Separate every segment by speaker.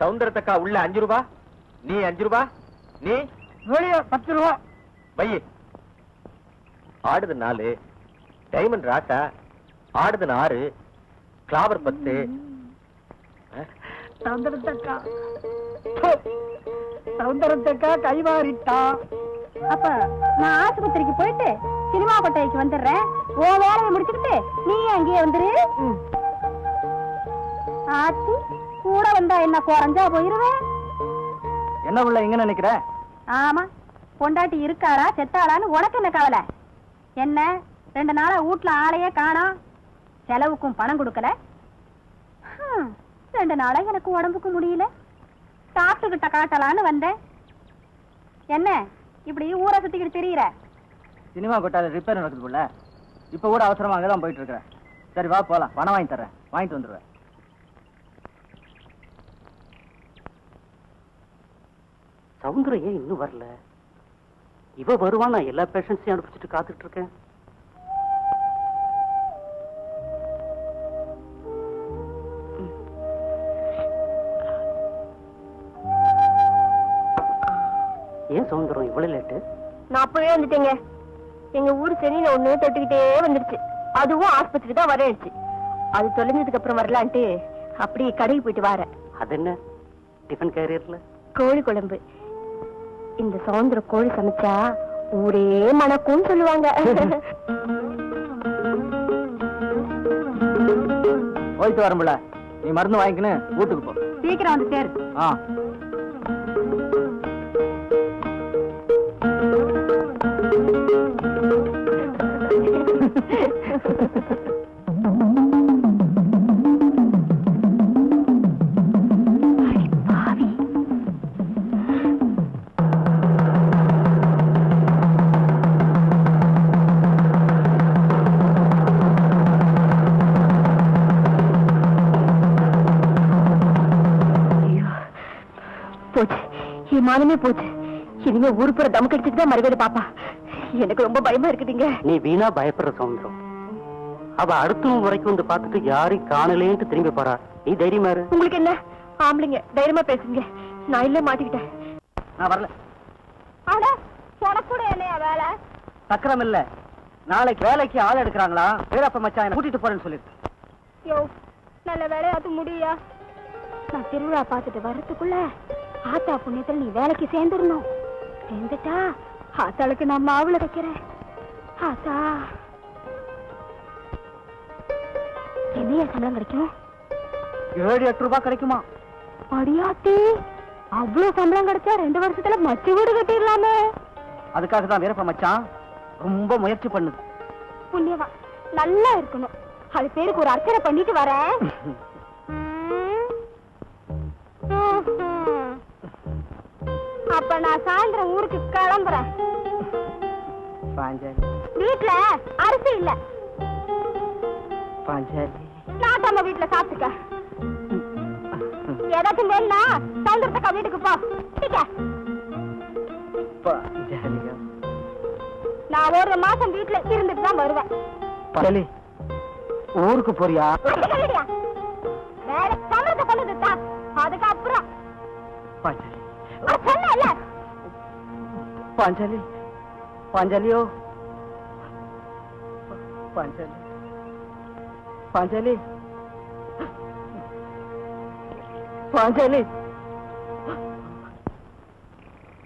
Speaker 1: சவுந்தரத்தக்கா உள்ள அஞ்சு ரூபா? நீ அஞ்சு ரூபா? நீ?
Speaker 2: வெளியே பத்து ரூபா.
Speaker 1: வை. ஆடுது நாலு டைமண்ட் ராசா ஆடுது ஆறு கிளாவர் பத்து.
Speaker 2: சவுந்தரத்தக்கா. சவுந்தரத்தக்கா கைமாறிட்டா
Speaker 3: அப்ப நான் ஆஸ்பத்திரிக்கு போயிட்டு சினிமா கொட்டைக்கு வந்துடுறேன். உன் வேலையை முடிச்சுக்கிட்டு நீ அங்கேயே வந்துரு. ஆச்சி கூட வந்தா என்ன குறைஞ்சா போயிருவேன்
Speaker 2: என்ன உள்ள எங்க நினைக்கிற?
Speaker 3: ஆமா பொண்டாட்டி இருக்காளா செத்தாளான்னு உனக்கு என்ன கவலை? என்ன ரெண்டு நாளா வீட்ல ஆளையே காணோம் செலவுக்கும் பணம் கொடுக்கல? ரெண்டு நாளா எனக்கு உடம்புக்கு முடியல. டாக்டர் கிட்ட காட்டலான்னு வந்தேன். என்ன இப்படி ஊரை சுத்திக்கிட்டு திரியிற?
Speaker 2: சினிமா கொட்டால ரிப்பேர் நடக்குது போல. இப்ப கூட அவசரமா அங்கதான் போயிட்டு இருக்கிறேன். சரி வா போலாம். பணம் வாங்கி தரேன் வாங்கிட்டு வந்துருவேன்.
Speaker 4: சவுந்தரம் ஏன் இன்னும் வரல? இவ வருவான் நான் எல்லா பேஷண்ட்ஸையும் அனுப்பிச்சிட்டு காத்துட்டு இருக்கேன். ஏன் சவுந்தரம் இவ்வளவு லேட்டு
Speaker 3: நான் அப்பவே வந்துட்டேங்க. எங்க ஊர் சென்னையில ஒண்ணு தொட்டுக்கிட்டே வந்துருச்சு. அதுவும் ஆஸ்பத்திரி தான் வரேச்சு அது தொலைஞ்சதுக்கு அப்புறம் வரலான்ட்டு அப்படியே கடைக்கு போயிட்டு வரேன்.
Speaker 4: அது என்ன டிஃபன் கேரியர்ல
Speaker 3: கோழி குழம்பு. இந்த சவுந்தர கோழி சமைச்சா ஊரே மணக்கும்னு சொல்லுவாங்க.
Speaker 2: போயிட்டு வரமுல நீ மருந்து வாங்கிக்கின்னு வீட்டுக்கு போ.
Speaker 3: சீக்கிரம் வந்து சேரு.
Speaker 2: ஆ.
Speaker 3: மானமே போச்சு. இனிமே ஊர் புற தமக்கு அடிச்சுட்டு தான் மறுபடியும் பாப்பா எனக்கு ரொம்ப பயமா இருக்குதுங்க.
Speaker 4: நீ வீணா பயப்படுற சவுந்தரம் அவ அடுத்தவங்க வரைக்கும் வந்து பார்த்துட்டு யாரையும் காணலேன்ட்டு திரும்பி போறா. நீ தைரியமா இரு.
Speaker 3: உங்களுக்கு என்ன? ஆம்பளைங்க தைரியமா பேசுங்க. நான் இல்ல மாட்டிக்கிட்டேன்.
Speaker 2: நான் வரல.
Speaker 3: அட என்னையா வேலை?
Speaker 2: சக்கரம் இல்ல. நாளைக்கு வேலைக்கு ஆள் எடுக்கிறாங்களா? வீரப்ப மச்சான் என்ன கூட்டிட்டு போறேன்னு சொல்லிட்டு.
Speaker 3: யோ நல்ல வேலையாத்து முடியா? நான் திருவிழா பார்த்துட்டு வர்றதுக்குள்ள ஆத்தா புண்ணியத்துல நீ வேலைக்கு சேர்ந்துடணும். சேர்ந்துட்டா ஆத்தாளுக்கு நான் மாவுல வைக்கிறேன். ஆத்தா. என்னையா சம்பளம் கிடைக்கும்?
Speaker 2: ஏழு எட்டு ரூபாய் கிடைக்குமா?
Speaker 3: அடியாத்தி அவ்வளவு சம்பளம் கிடைச்சா ரெண்டு வருஷத்துல மச்சு வீடு கட்டிடலாமே.
Speaker 2: அதுக்காக தான் வீரப்ப மச்சான் ரொம்ப முயற்சி பண்ணுது.
Speaker 3: புண்ணியவா நல்லா இருக்கணும். அது பேருக்கு ஒரு அர்ச்சனை பண்ணிட்டு வரேன். அப்ப நான் சாயந்தரம் ஊருக்கு கிளம்புறேன்.
Speaker 2: பாஞ்சாலி.
Speaker 3: வீட்ல அரிசி இல்ல.
Speaker 2: பாஞ்சாலி.
Speaker 3: வீட்ல சாப்பிட்டுக்க. ஏதாச்சும் வேணும்னா சவுந்தரத்தக்கா வீட்டுக்கு போ.
Speaker 2: பாஞ்சாலியா
Speaker 3: நான் ஒரு மாசம் வீட்ல இருந்துட்டு தான் வருவேன்.
Speaker 2: ஊருக்கு போறியா?
Speaker 3: வேற சம்பளத்தை கொண்டு அதுக்கப்புறம்.
Speaker 2: பாஞ்சாலி. பாஞ்சாலி. பாஞ்சாலியோ? பாஞ்சாலி. பாஞ்சாலி. பாஞ்சாலி.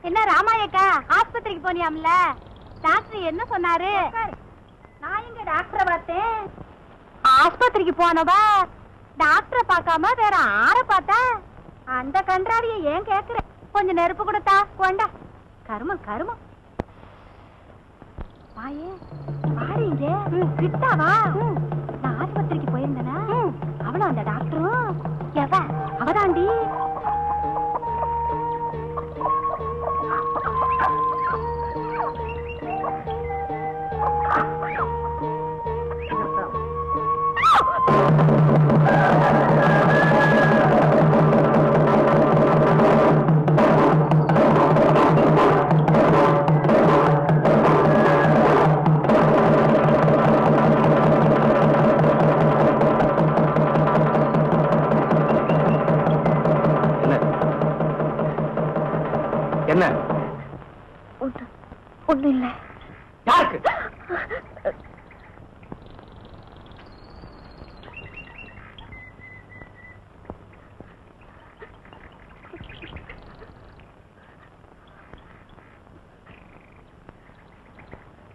Speaker 3: என்ன ராமாயக்கா ஆஸ்பத்திரிக்கு போனியாம்ல? டாக்டர் என்ன சொன்னாரு? நான் எங்க டாக்டரை பார்த்தேன். ஆஸ்பத்திரிக்கு போனவா டாக்டரை பார்க்காம வேற ஆற பார்த்தா? அந்த கன்றாவிய ஏன் கேக்குற கொஞ்சம் நெருப்பு கொடுத்தா கொண்டா. கருமம் கருமம். வாயே வாரீங்க கிட்டாவா நான் ஆஸ்பத்திரிக்கு போயிருந்தேனா? அவளும் அந்த டாக்டரும். எவ? அவதாண்டி.
Speaker 1: என்ன?
Speaker 3: ஒண்ணு இல்ல.
Speaker 1: யாருக்கு?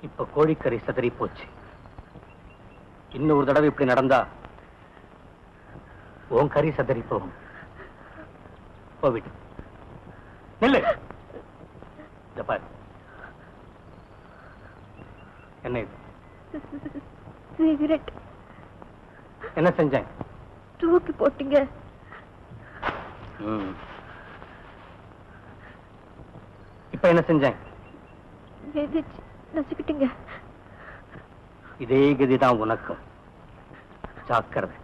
Speaker 1: இப்ப கோழிக்கறி சதறி போச்சு. இன்னொரு தடவை இப்படி நடந்தா உன் கறி சதறி போகும். போவிட்டு நில்லு இத பாரு என்ன இது
Speaker 3: சிகரெட்.
Speaker 1: என்ன செஞ்சேன்?
Speaker 3: தூக்கி போட்டீங்க.
Speaker 1: இப்ப என்ன செஞ்சேன்?
Speaker 3: நசுக்கிட்டீங்க.
Speaker 1: இதே கதிதான் உனக்கும். ஜாக்கிரதை.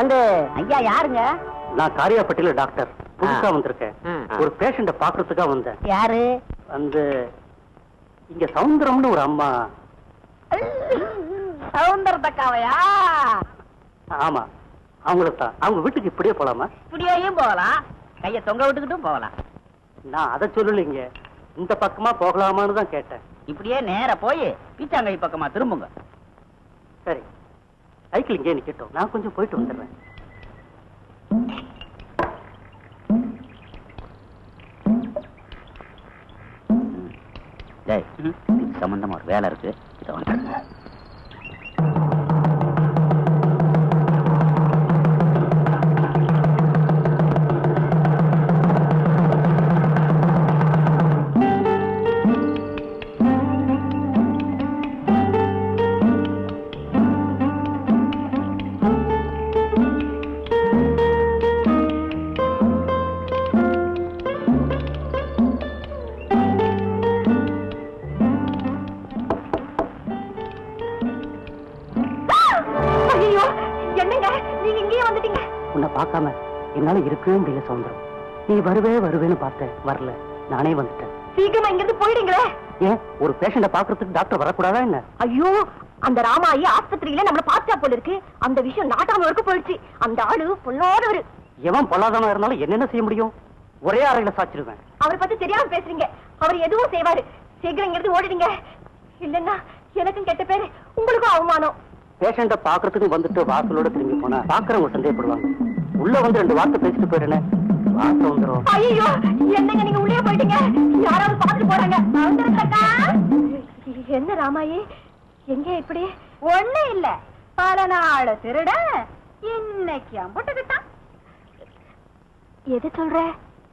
Speaker 2: வந்து ஐயா யாருங்க?
Speaker 4: நான் காரியாப்பட்டியில டாக்டர். புதுசா. வந்திருக்கேன். ஒரு பேஷண்ட பாக்குறதுக்காக வந்தேன்.
Speaker 2: யாரு?
Speaker 4: வந்து இங்க சவுந்தரம்னு ஒரு அம்மா.
Speaker 2: சவுந்தரத்தக்காவையா?
Speaker 4: ஆமா. அவங்களுக்கு தான். அவங்க வீட்டுக்கு இப்படியே போலாமா?
Speaker 2: இப்படியேயும் போகலாம். கைய தொங்க விட்டுக்கிட்டும் போகலாம்.
Speaker 4: நான் அதை சொல்லலைங்க. இந்த பக்கமா போகலாமான்னு தான் கேட்டேன்.
Speaker 2: இப்படியே நேரா போய் பீச்சாங்கை பக்கமா திரும்புங்க.
Speaker 4: சரி. சைக்கிள் இங்கே நிக்கட்டும். நான் கொஞ்சம் போயிட்டு வந்துடுறேன்.
Speaker 2: சம்பந்தமா ஒரு வேலை இருக்கு. இதை வந்து
Speaker 3: என்னங்க? நீங்க இங்கேயே வந்துட்டீங்க.
Speaker 4: உன்னை பார்க்காம என்னால இருக்கவே முடியல சவுந்தரம் நீ வருவே வருவேன்னு பார்த்தேன். வரல. நானே வந்துட்டேன்.
Speaker 3: சீக்கிரமா இங்க இருந்து போயிடுங்களே.
Speaker 4: ஏன்? ஒரு பேஷண்ட பாக்குறதுக்கு டாக்டர் வரக்கூடாதா என்ன?
Speaker 3: ஐயோ அந்த ராமாயி ஆஸ்பத்திரியில நம்மள பார்த்தா போல இருக்கு. அந்த விஷயம் நாட்டாம வரைக்கும் போயிடுச்சு. அந்த ஆளு பொல்லாதவரு.
Speaker 4: எவன் பொல்லாதவனா இருந்தாலும் என்னென்ன செய்ய முடியும்? ஒரே அறையில சாச்சிருவேன்.
Speaker 3: அவரை பத்தி தெரியாம பேசுறீங்க. அவர் எதுவும் செய்வாரு. சீக்கிரம் இங்க இருந்து ஓடிடுங்க. இல்லன்னா எனக்கும் கெட்ட பேரு உங்களுக்கும் அவமானம்.
Speaker 4: பேஷண்ட பாக்குறதுக்கு வந்துட்டு வாசலோட திரும்பி போனா பாக்குறவங்க சந்தேகப்படுவாங்க. உள்ள வந்து ரெண்டு வார்த்தை பேசிட்டு போயிடுறேன். வார்த்தை வந்துடும்
Speaker 3: ஐயோ என்னங்க நீங்க உள்ளே போயிட்டீங்க? யாராவது பாத்துட்டு போறாங்க. என்ன ராமாயி? எங்க இப்படி? ஒண்ணு இல்ல. பல நாள் திருட இன்னைக்கு அம்புட்டுக்கிட்டான் எது சொல்ற?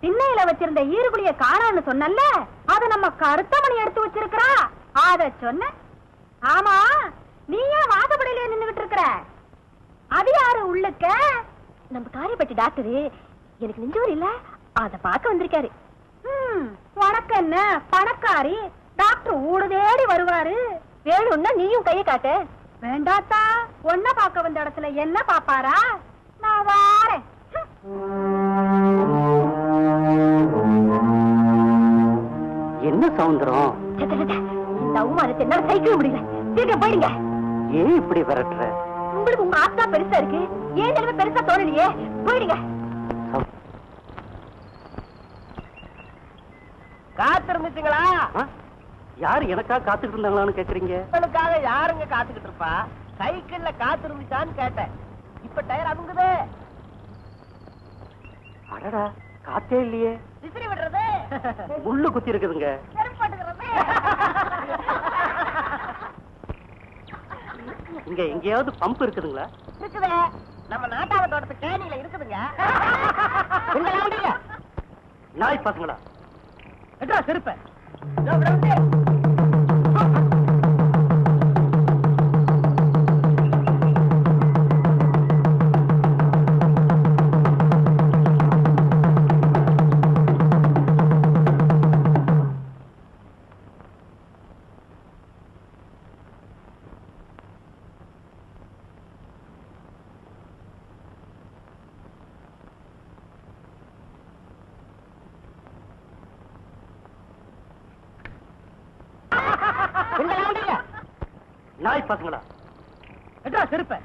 Speaker 3: திண்ணையில வச்சிருந்த ஈருகுழிய காணான்னு சொன்னல அத நம்ம கருத்தமணி எடுத்து வச்சிருக்கிறா? அத சொன்ன. ஆமா நீ ஏன் வாசப்படியில இருக்கிற அது யாரு உள்ளுக்க? நம்ம காரியப்பட்டி டாக்டரு எனக்கு நெஞ்சூர் இல்ல அத பார்க்க வந்திருக்காரு. உனக்கு என்ன? பணக்காரி டாக்டர் ஊடு தேடி வருவாரு. வேணும்னா நீயும் கைய காட்டு. வேண்டாத்தா ஒன்ன பார்க்க வந்த இடத்துல என்ன பாப்பாரா நான் வாரேன்.
Speaker 4: என்ன சவுந்தரம்.
Speaker 3: இந்த அவமானத்தை என்னால சகிக்கவே முடியல. சீக்கிரம் போயிடுங்க.
Speaker 4: ஏன் இப்படி விரட்டுற?
Speaker 3: உங்களுக்கு உங்க ஆத்தா பெருசா இருக்கு. ஏன் நிலைமை பெருசா தோணலையே? போயிடுங்க.
Speaker 2: காத்திருந்துச்சுங்களா?
Speaker 4: யாரு எனக்கா காத்துக்கிட்டு இருந்தாங்களான்னு கேக்குறீங்க?
Speaker 2: உங்களுக்காக யாருங்க காத்துக்கிட்டு இருப்பா? சைக்கிள்ல காத்திருந்துச்சான்னு கேட்டேன். இப்ப டயர் அமுங்குது.
Speaker 4: அடடா காத்தே இல்லையே.
Speaker 2: விசிறி விடுறது.
Speaker 4: முள்ளு குத்தி இருக்குதுங்க. இங்க எங்கேயாவது பம்ப் இருக்குதுங்களா?
Speaker 2: இருக்குதே. நம்ம நாட்டாவ தோட்டத்து கேணியில இருக்குதுங்க?
Speaker 4: நாய் பசங்களா?
Speaker 2: எட்ரா செருப்ப.
Speaker 4: நாய் பசங்களா?
Speaker 2: எட்ரா செருப்ப.